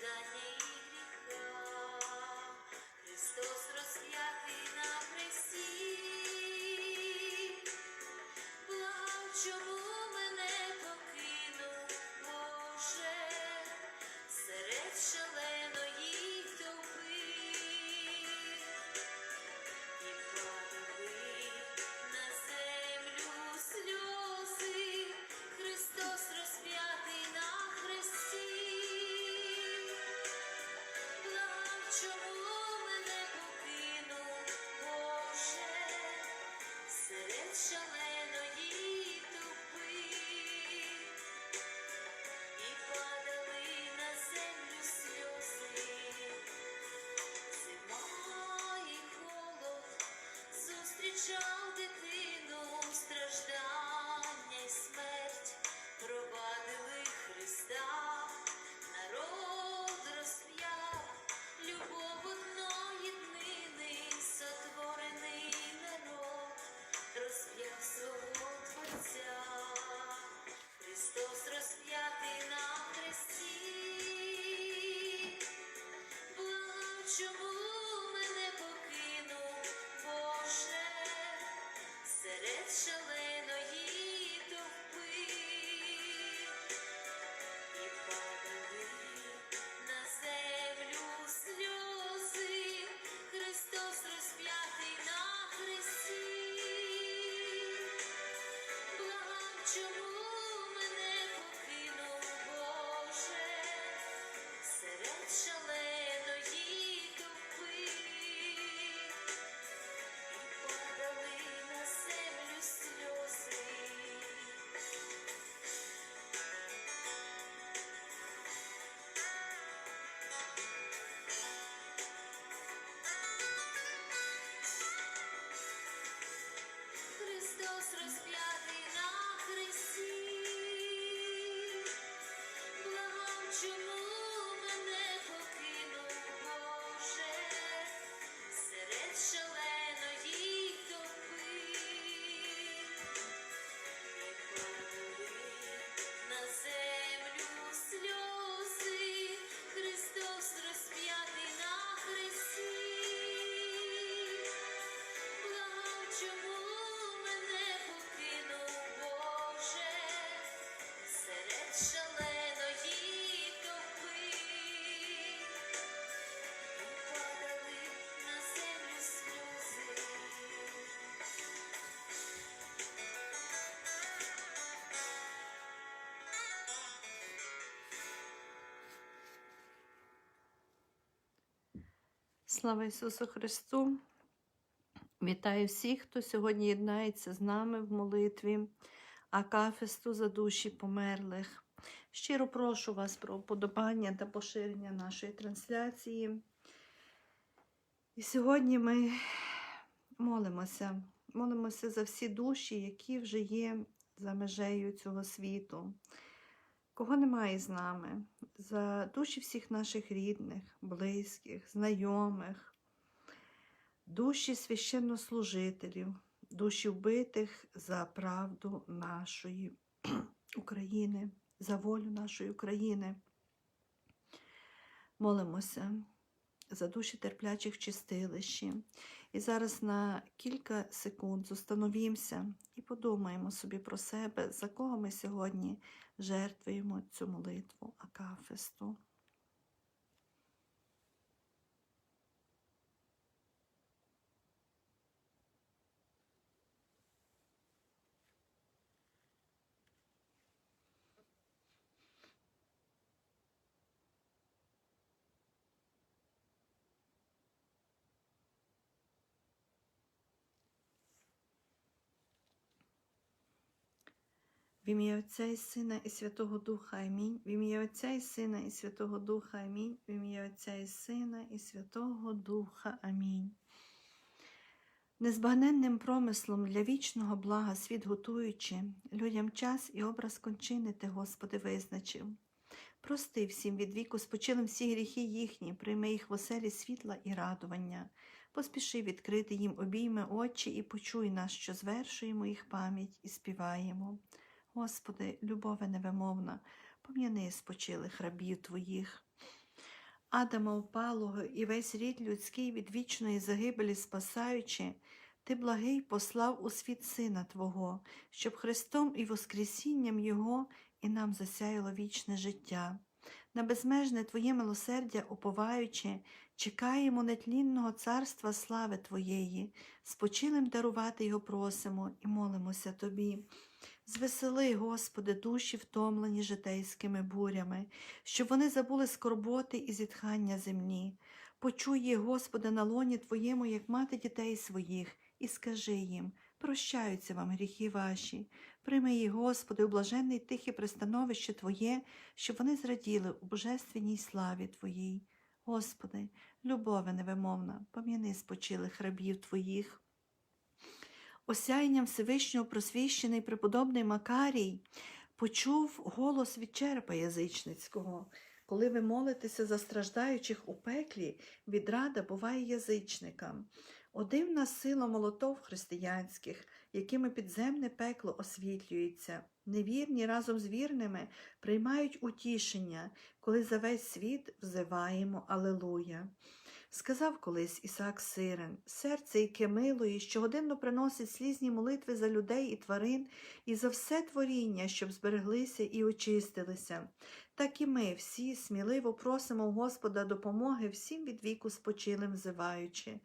наказання і Христос розп'ятий на хресті, благав, чому мене покинув Боже, серед show Слава Ісусу Христу! Вітаю всіх, хто сьогодні єднається з нами в молитві Акафесту за душі померлих. Щиро прошу вас про вподобання та поширення нашої трансляції. І сьогодні ми молимося, молимося за всі душі, які вже є за межею цього світу. Кого немає з нами, за душі всіх наших рідних, близьких, знайомих, душі священнослужителів, душі вбитих за правду нашої України, за волю нашої України. Молимося за душі терплячих в чистилищі. І зараз на кілька секунд зустановімося і подумаємо собі про себе, за кого ми сьогодні жертвуємо цю молитву Акафесту. В ім'я Отця і Сина і Святого Духа Амінь. В ім'я Отця і Сина і Святого Духа Амінь. В ім'я Отця і Сина і Святого Духа Амінь. Незбагненним промислом для вічного блага світ готуючи, людям час і образ кончини ти, Господи, визначив. Прости всім від віку спочилим всі гріхи їхні, прийми їх в оселі світла і радування. Поспіши відкрити їм обійми очі і почуй нас, що звершуємо їх пам'ять і співаємо. Господи, любове невимовна, пом'яни спочилих рабів Твоїх. Адама упалого і весь рід людський від вічної загибелі спасаючи, Ти благий послав у світ Сина Твого, щоб Христом і Воскресінням Його і нам засяяло вічне життя. На безмежне Твоє милосердя уповаючи, чекаємо нетлінного царства слави Твоєї, спочилим дарувати його просимо і молимося Тобі. Звесели, Господи, душі втомлені житейськими бурями, щоб вони забули скорботи і зітхання земні. Почуй Господи, на лоні Твоєму, як мати дітей своїх, і скажи їм, прощаються вам гріхи ваші. Прийми їх, Господи, у блаженне й тихе пристановище Твоє, щоб вони зраділи у божественній славі Твоїй. Господи, любове невимовна, пом'яни спочилих рабів Твоїх. Осяянням Всевишнього просвіщений преподобний Макарій почув голос від черепа язичницького. Коли ви молитеся за страждаючих у пеклі, відрада буває язичникам. О дивна сила молотов християнських, якими підземне пекло освітлюється. Невірні разом з вірними приймають утішення, коли за весь світ взиваємо Алелуя. Сказав колись Ісаак Сирен, серце, яке милує, щогодинно приносить слізні молитви за людей і тварин і за все творіння, щоб збереглися і очистилися. Так і ми всі сміливо просимо Господа допомоги всім від віку спочилим взиваючи.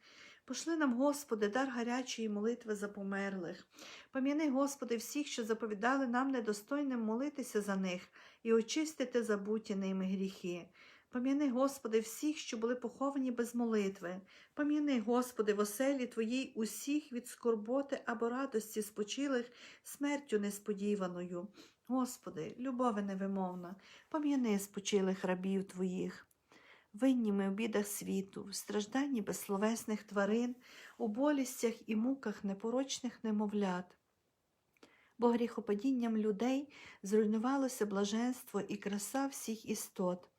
Пошли нам, Господи, дар гарячої молитви за померлих. Пам'яни, Господи, всіх, що заповідали нам недостойним молитися за них і очистити забуті ними гріхи. Пам'яни, Господи, всіх, що були поховані без молитви. Пам'яни, Господи, в оселі Твоїй усіх від скорботи або радості спочилих смертю несподіваною. Господи, любове невимовна, пам'яни спочилих рабів Твоїх. Винні ми в бідах світу, в стражданні безсловесних тварин, у болістях і муках непорочних немовлят. Бо гріхопадінням людей зруйнувалося блаженство і краса всіх істот.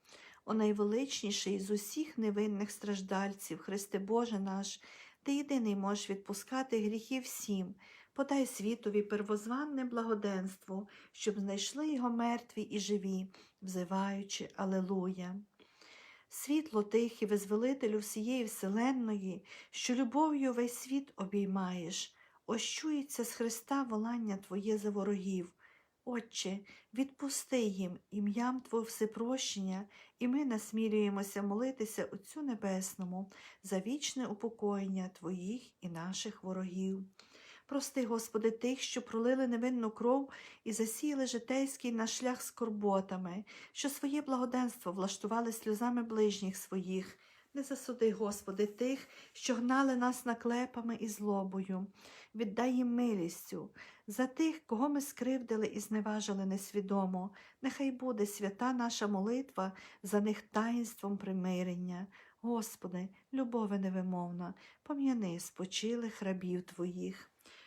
О найвеличніший з усіх невинних страждальців, Христе Боже наш, Ти єдиний можеш відпускати гріхи всім, подай світові первозванне благоденство, щоб знайшли його мертві і живі, взиваючи Алелуя. Світло тихе, визволителю всієї вселенної, що любов'ю весь світ обіймаєш, ощується з Христа волання Твоє за ворогів. Отче, відпусти їм ім'ям Твого всепрощення, і ми насмілюємося молитися Отцю Небесному за вічне упокоєння Твоїх і наших ворогів. Прости, Господи, тих, що пролили невинну кров і засіяли житейський наш шлях скорботами, що своє благоденство влаштували сльозами ближніх своїх. Не засуди, Господи, тих, що гнали нас наклепами і злобою. Віддай їм милістю. За тих, кого ми скривдили і зневажили несвідомо, нехай буде свята наша молитва за них таїнством примирення. Господи, любове невимовна, пом'яни спочилих рабів Твоїх.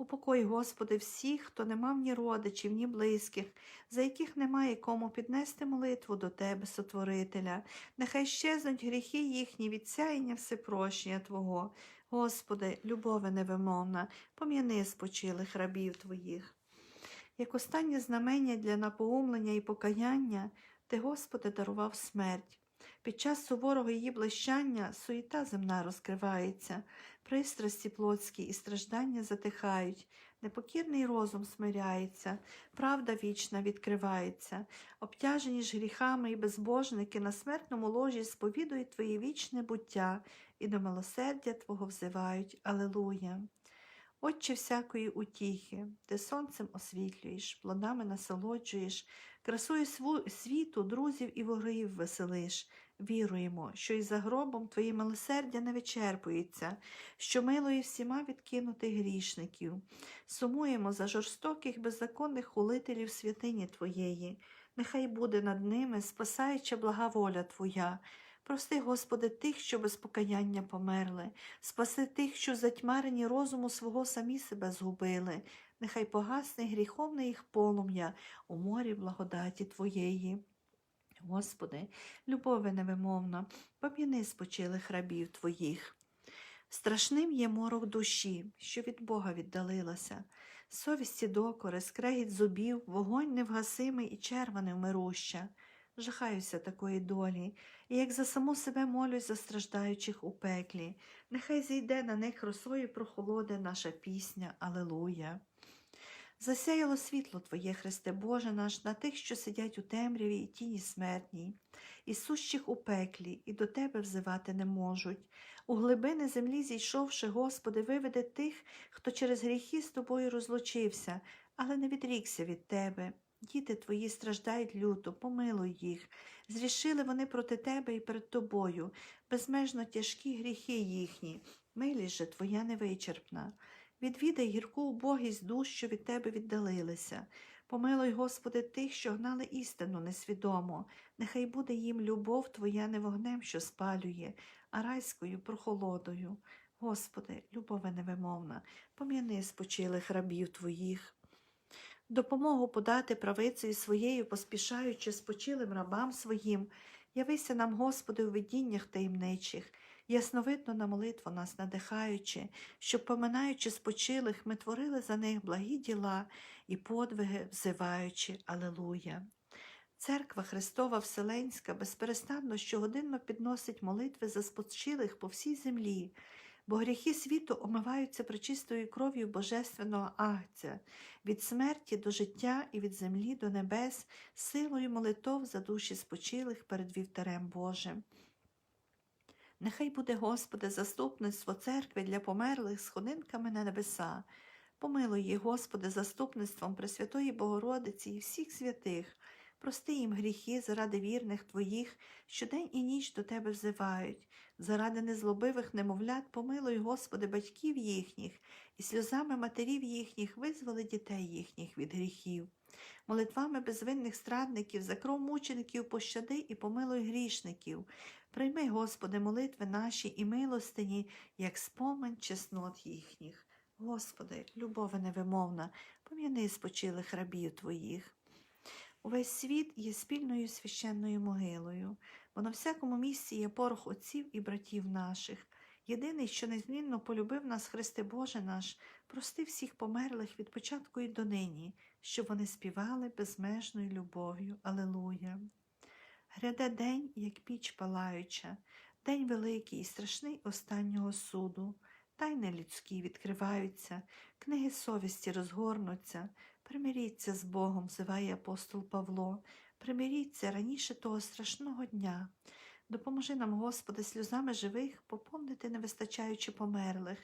Упокой, Господи, всіх, хто не мав ні родичів, ні близьких, за яких немає кому піднести молитву до Тебе, Сотворителя. Нехай щезнуть гріхи їхні від сяєння всепрощення Твого. Господи, любове невимовна, пом'яни спочилих рабів Твоїх. Як останнє знамення для напоумлення і покаяння, Ти, Господи, дарував смерть. Під час суворого її блищання суєта земна розкривається, пристрасті плотські і страждання затихають, непокірний розум смиряється, правда вічна відкривається, обтяжені ж гріхами і безбожники на смертному ложі сповідують Твоє вічне буття і до милосердя Твого взивають. Алелуя. Отче всякої утіхи, ти сонцем освітлюєш, плодами насолоджуєш, красою світу, друзів і ворогів веселиш. Віруємо, що і за гробом Твоє милосердя не вичерпується, що милує всіма відкинутих грішників. Сумуємо за жорстоких беззаконних хулителів святині Твоєї. Нехай буде над ними спасаюча блага воля Твоя. Прости, Господи, тих, що без покаяння померли, спаси тих, що затьмарені розуму свого самі себе згубили. Нехай погасне гріховне їх полум'я у морі благодаті Твоєї. Господи, любове невимовна, пом'яни спочилих рабів Твоїх. Страшним є морок душі, що від Бога віддалилася, совісті докори, скрегіт зубів, вогонь невгасимий і черва невмируща. Жахаюся такої долі, і як за саму себе молюсь за страждаючих у пеклі. Нехай зійде на них росою прохолоде наша пісня Алелуя. Засяяло світло Твоє, Христе Боже наш, на тих, що сидять у темряві і тіні смертній, і сущих у пеклі, і до тебе взивати не можуть. У глибини землі зійшовши, Господи, виведе тих, хто через гріхи з тобою розлучився, але не відрікся від тебе. Діти твої страждають люто, помилуй їх. Зрішили вони проти тебе і перед тобою, безмежно тяжкі гріхи їхні, милість же твоя невичерпна. Відвідай гірку убогість душ, що від тебе віддалилися. Помилуй, Господи, тих, що гнали істину несвідомо. Нехай буде їм любов Твоя не вогнем, що спалює, а райською прохолодою. Господи, любове невимовна, пом'яни спочилих рабів Твоїх. Допомогу подати правицею своєю, поспішаючи спочилим рабам своїм, явися нам, Господи, у видіннях таємничих, ясновидно на молитву нас надихаючи, щоб, поминаючи спочилих, ми творили за них благі діла і подвиги, взиваючи Алелуя. Церква Христова Вселенська безперестанно щогодинно підносить молитви за спочилих по всій землі, бо гріхи світу омиваються пречистою кров'ю Божественного Агця, від смерті до життя і від землі до небес, силою молитов за душі спочилих перед вівтарем Божим. Нехай буде, Господи, заступництво церкви для померлих сходинками на небеса. Помилуй їх, Господи, заступництвом Пресвятої Богородиці і всіх святих. Прости їм гріхи заради вірних Твоїх, що день і ніч до Тебе взивають. Заради незлобивих немовлят помилуй, Господи, батьків їхніх, і сльозами матерів їхніх визволи дітей їхніх від гріхів. Молитвами безвинних страдників, за кров мучеників пощади і помилуй грішників. Прийми, Господи, молитви наші і милостині, як спомин чеснот їхніх. Господи, любове невимовна, пом'яни спочилих рабів Твоїх. Увесь світ є спільною священною могилою, бо на всякому місці є порох отців і братів наших. Єдиний, що незмінно полюбив нас, Христе Боже наш, прости всіх померлих від початку і донині, щоб вони співали безмежною любов'ю. Алелуя. Гряде день, як піч палаюча, день великий і страшний останнього суду. Тайни людські відкриваються, книги совісті розгорнуться. Примиріться з Богом, взиває апостол Павло. Примиріться раніше того страшного дня. Допоможи нам, Господи, сльозами живих поповнити невистачаючи померлих.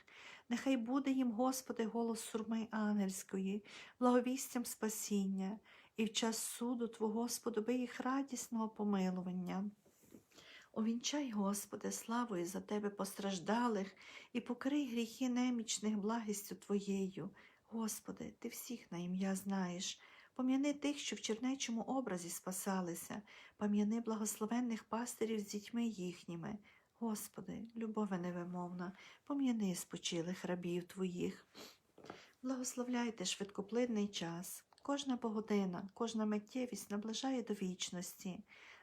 Нехай буде їм, Господи, голос сурми ангельської, благовістям спасіння, і в час суду Твого, Господи, їх радісного помилування. Овінчай, Господи, славою за Тебе постраждалих і покрий гріхи немічних благістю Твоєю. Господи, Ти всіх на ім'я знаєш. Пом'яни тих, що в чернечому образі спасалися, пам'яни благословенних пастирів з дітьми їхніми. Господи, любове невимовна, пом'яни спочилих рабів Твоїх. Благословляйте швидкоплинний час. Кожна погодина, кожна миттєвість наближає до вічності.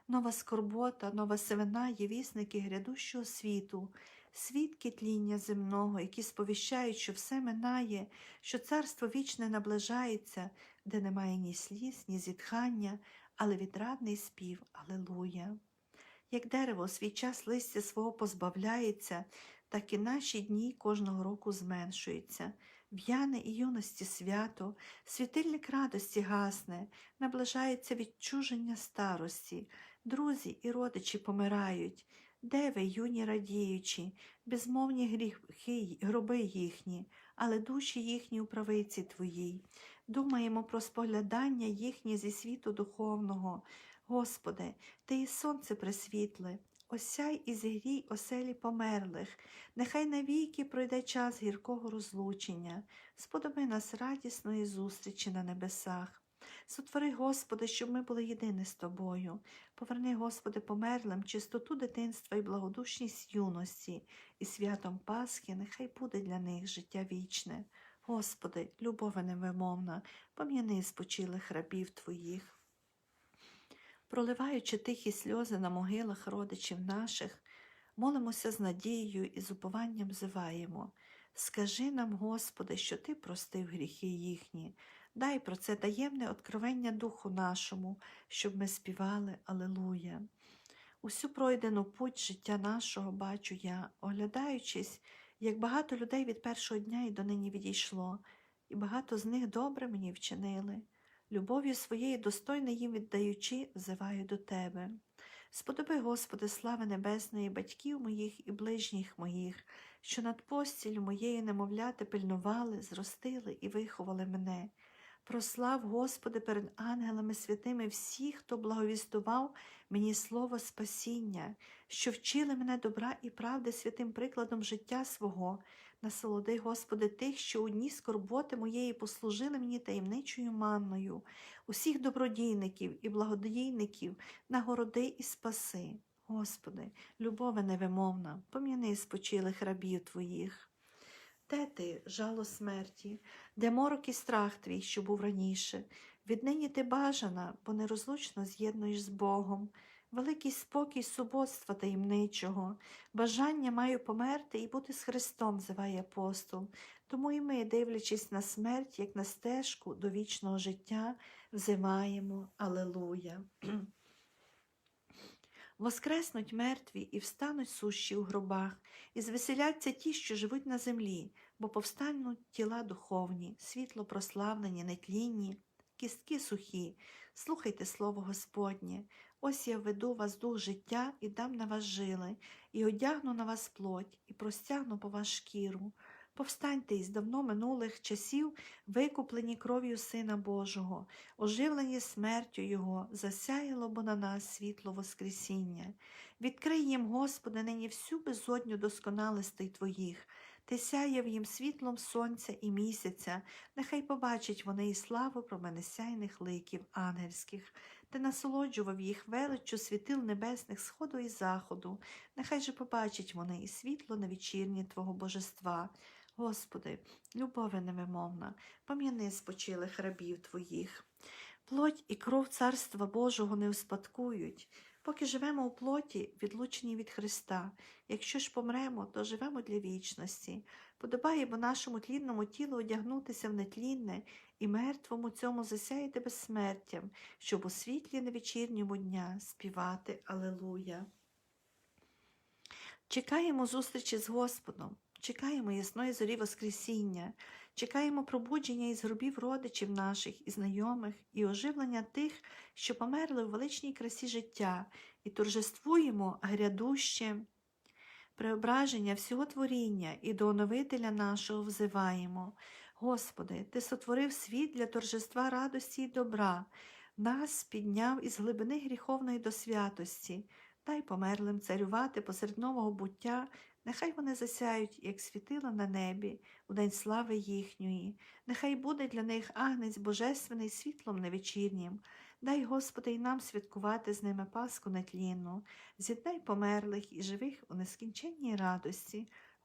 Нова скорбота, нова сивина є вісники грядущого світу, свідки тління земного, які сповіщають, що все минає, що царство вічне наближається, де немає ні сліз, ні зітхання, але відрадний спів Алелуя. Як дерево свій час листя свого позбавляється, так і наші дні кожного року зменшуються. В'яне і юності свято, світильник радості гасне, наближається відчуження старості, друзі і родичі помирають. Де ви, юні радіючі, безмовні гріхи, гроби їхні, але душі їхні у правиці твоїй. Думаємо про споглядання їхнє зі світу духовного. Господи, Ти і сонце присвітле, осяй і зігрій оселі померлих, нехай навіки пройде час гіркого розлучення, сподоби нас радісної зустрічі на небесах. Сотвори, Господи, щоб ми були єдині з Тобою. Поверни, Господи, померлим чистоту дитинства і благодушність юності, і святом Пасхи нехай буде для них життя вічне. Господи, любове невимовна, пом'яни спочилих рабів Твоїх. Проливаючи тихі сльози на могилах родичів наших, молимося з надією і з упованням взиваємо. Скажи нам, Господи, що Ти простив гріхи їхні. Дай про це таємне откровення духу нашому, щоб ми співали Алелуя. Усю пройдену путь життя нашого бачу я, оглядаючись, як багато людей від першого дня і донині відійшло, і багато з них добре мені вчинили. Любов'ю своєю достойно їм віддаючи, взиваю до тебе. Сподоби, Господи, слави небесної, батьків моїх і ближніх моїх, що над постілю моєї немовляти пильнували, зростили і виховали мене. Прослав, Господи, перед ангелами святими всіх, хто благовістував мені слово спасіння, що вчили мене добра і правди святим прикладом життя свого. Насолоди, Господи, тих, що у дні скорботи моєї послужили мені таємничою манною, усіх добродійників і благодійників, нагороди і спаси. Господи, любове невимовна, пом'яни спочилих рабів Твоїх. Де ти, жало смерті, де морок і страх твій, що був раніше? Віднині ти бажана, бо нерозлучно з'єднуєш з Богом. Великий спокій суботства таємничого, бажання маю померти і бути з Христом, зиває апостол. Тому і ми, дивлячись на смерть, як на стежку до вічного життя, взиваємо Алелуя. Воскреснуть мертві і встануть сущі у гробах, і звеселяться ті, що живуть на землі, бо повстануть тіла духовні, світло прославлені, нетлінні, кістки сухі. Слухайте слово Господнє. Ось я введу вас дух життя і дам на вас жили, і одягну на вас плоть, і простягну по вас шкіру. Повстаньте із давно минулих часів, викуплені кров'ю Сина Божого, оживлені смертю Його, засяяло бо на нас світло Воскресіння. Відкрий їм, Господи, нині всю безодню досконалостей Твоїх, Ти сяяв їм світлом сонця і місяця, нехай побачать вони і славу променесяйних ликів ангельських. Ти насолоджував їх величчю світил небесних сходу і заходу, нехай же побачать вони і світло на вечірні Твого божества. Господи, любове невимовна, пом'яни спочилих рабів Твоїх. Плоть і кров Царства Божого не успадкують. Поки живемо у плоті, відлучені від Христа. Якщо ж помремо, то живемо для вічності. Подобає бо нашому тлінному тілу одягнутися в нетлінне і мертвому цьому засяяти безсмертям, щоб у світлі на вечірньому дня співати Алелуя. Чекаємо зустрічі з Господом, чекаємо ясної зорі Воскресіння, чекаємо пробудження із гробів родичів наших і знайомих, і оживлення тих, що померли у величній красі життя, і торжествуємо грядуще преображення всього творіння і до оновителя нашого взиваємо. Господи, Ти сотворив світ для торжества радості і добра, нас підняв із глибини гріховної до святості, дай померлим царювати посеред нового буття, нехай вони засяють, як світила на небі, у день слави їхньої, нехай буде для них агнець божественний світлом невечірнім. Дай, Господи, і нам святкувати з ними Пасху нетлінну, з'єднай померлих і живих у нескінченній радості.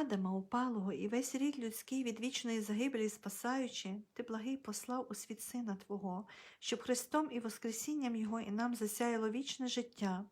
Адама упалого і весь рід людський від вічної загибелі спасаючи, ти благий послав у світ Сина Твого, щоб Христом і Воскресінням Його і нам засяяло вічне життя.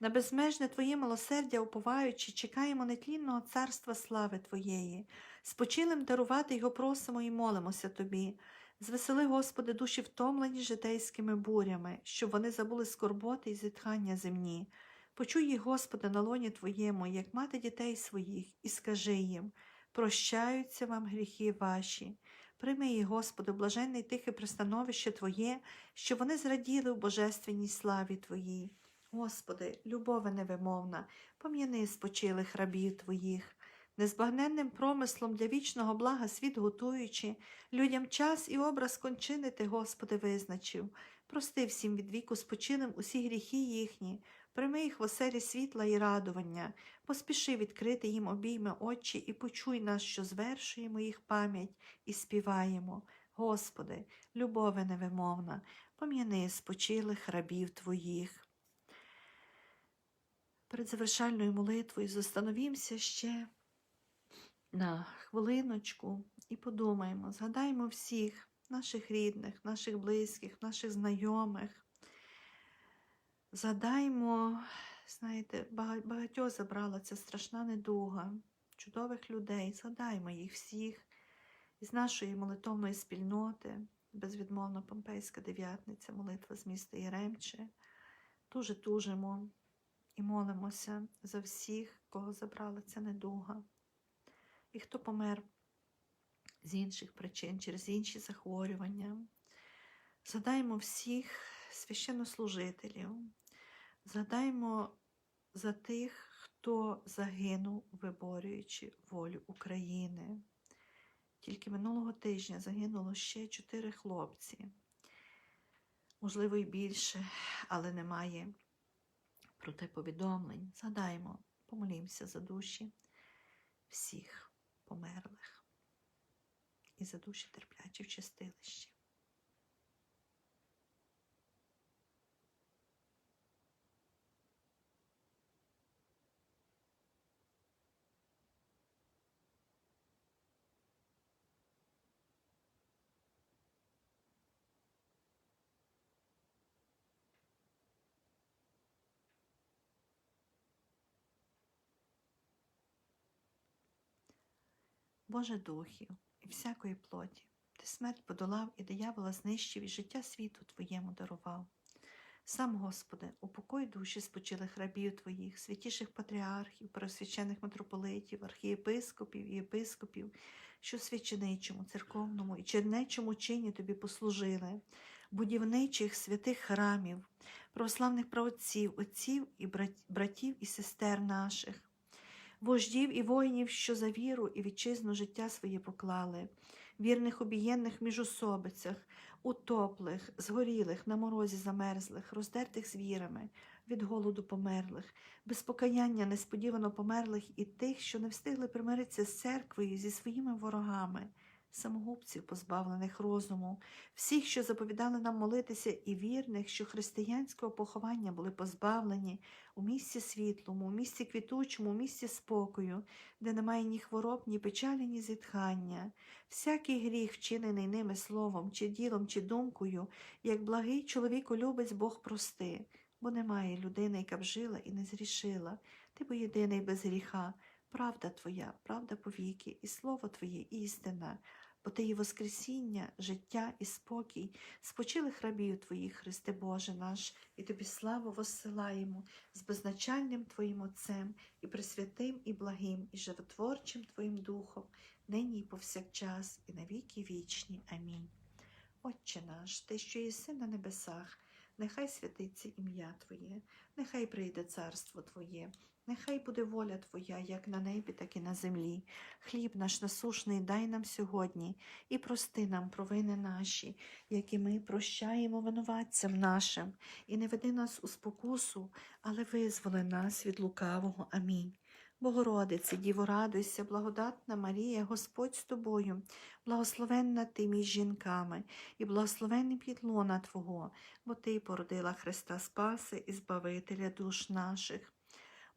На безмежне Твоє милосердя уповаючи, чекаємо нетлінного царства слави Твоєї. Спочилим дарувати Його просимо і молимося Тобі. Звесели, Господи, душі втомлені житейськими бурями, щоб вони забули скорботи і зітхання земні. Почуй їх, Господи, на лоні Твоєму, як мати дітей своїх, і скажи їм, прощаються вам гріхи ваші. Прийми їх, Господи, блаженне і тихе пристановище Твоє, щоб вони зраділи в божественній славі Твоїй. Господи, любове невимовна, пом'яни спочилих рабів Твоїх, незбагненним промислом для вічного блага світ готуючи, людям час і образ кончини Ти, Господи, визначив. Прости всім від віку спочилим усі гріхи їхні, прийми їх в оселі світла і радування, поспіши відкрити їм обійми очі і почуй нас, що звершуємо їх пам'ять і співаємо. Господи, любове невимовна, пом'яни спочилих рабів Твоїх. Перед завершальною молитвою застановімося ще на хвилиночку і подумаємо, згадаємо всіх наших рідних, наших близьких, наших знайомих. Згадаймо, знаєте, багатьох забрала ця страшна недуга, чудових людей. Згадаймо їх всіх із нашої молитовної спільноти, безвідмовно Помпейська дев'ятниця, молитва з міста Єремче. Дуже тужимо і молимося за всіх, кого забрала ця недуга. І хто помер з інших причин, через інші захворювання. Згадаймо всіх священнослужителів, згадаймо за тих, хто загинув, виборюючи волю України. Тільки минулого тижня загинуло ще чотири хлопці, можливо, і більше, але немає про те повідомлень. Згадаймо, помолімося за душі всіх померлих і за душі терплячі в чистилищі. Боже духів і всякої плоті, ти смерть подолав і диявола знищив, і життя світу Твоєму дарував. Сам, Господи, упокой душі спочилих рабів Твоїх, святіших патріархів, просвящених митрополитів, архієпископів і єпископів, що священичому, церковному і чернечому чині Тобі послужили, будівничих святих храмів, православних праотців, отців і братів і сестер наших, вождів і воїнів, що за віру і вітчизну життя своє поклали, вірних обієнних міжусобицях, утоплих, згорілих, на морозі замерзлих, роздертих звірами, від голоду померлих, без покаяння несподівано померлих і тих, що не встигли примиритися з церквою зі своїми ворогами, самогубців, позбавлених розуму, всіх, що заповідали нам молитися, і вірних, що християнського поховання були позбавлені у місці світлому, у місці квітучому, у місці спокою, де немає ні хвороб, ні печалі, ні зітхання. Всякий гріх, вчинений ними словом, чи ділом, чи думкою, як благий чоловіку любець Бог прости, бо немає людини, яка б жила і не зрішила. Ти бо єдиний без гріха, правда Твоя, правда повіки, і слово Твоє істина, бо є Воскресіння, життя і спокій, спочилих рабів Твоїх, Христе Боже наш, і Тобі славу воссилаємо з безначальним Твоїм Отцем, і пресвятим, і благим, і животворчим Твоїм Духом, нині і повсякчас, і на віки вічні. Амінь. Отче наш, Ти, що єси на небесах, нехай святиться ім'я Твоє, нехай прийде царство Твоє, нехай буде воля Твоя, як на небі, так і на землі. Хліб наш насушний дай нам сьогодні, і прости нам провини наші, які ми прощаємо винуватцям нашим, і не веди нас у спокусу, але визволи нас від лукавого. Амінь. Богородице, Діво, радуйся, благодатна Марія, Господь з тобою, благословенна ти між жінками, і благословенний підлона Твого, бо Ти породила Христа Спаси і Збавителя душ наших.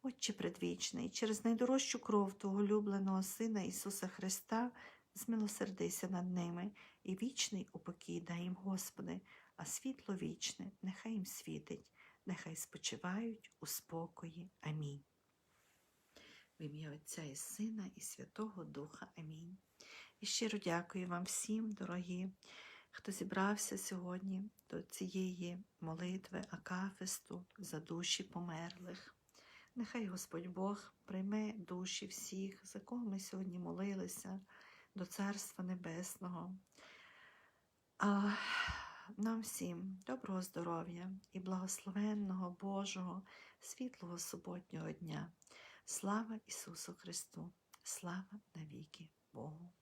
Отче предвічний, через найдорожчу кров Твого улюбленого Сина Ісуса Христа, змилосердися над ними, і вічний упокій дай їм, Господи, а світло вічне нехай їм світить, нехай спочивають у спокої. Амінь. В ім'я Отця і Сина, і Святого Духа. Амінь. І щиро дякую вам всім, дорогі, хто зібрався сьогодні до цієї молитви Акафисту за душі померлих. Нехай Господь Бог прийме душі всіх, за кого ми сьогодні молилися, до Царства Небесного. А нам всім доброго здоров'я і благословенного Божого, світлого суботнього дня. Слава Ісусу Христу! Слава навіки Богу!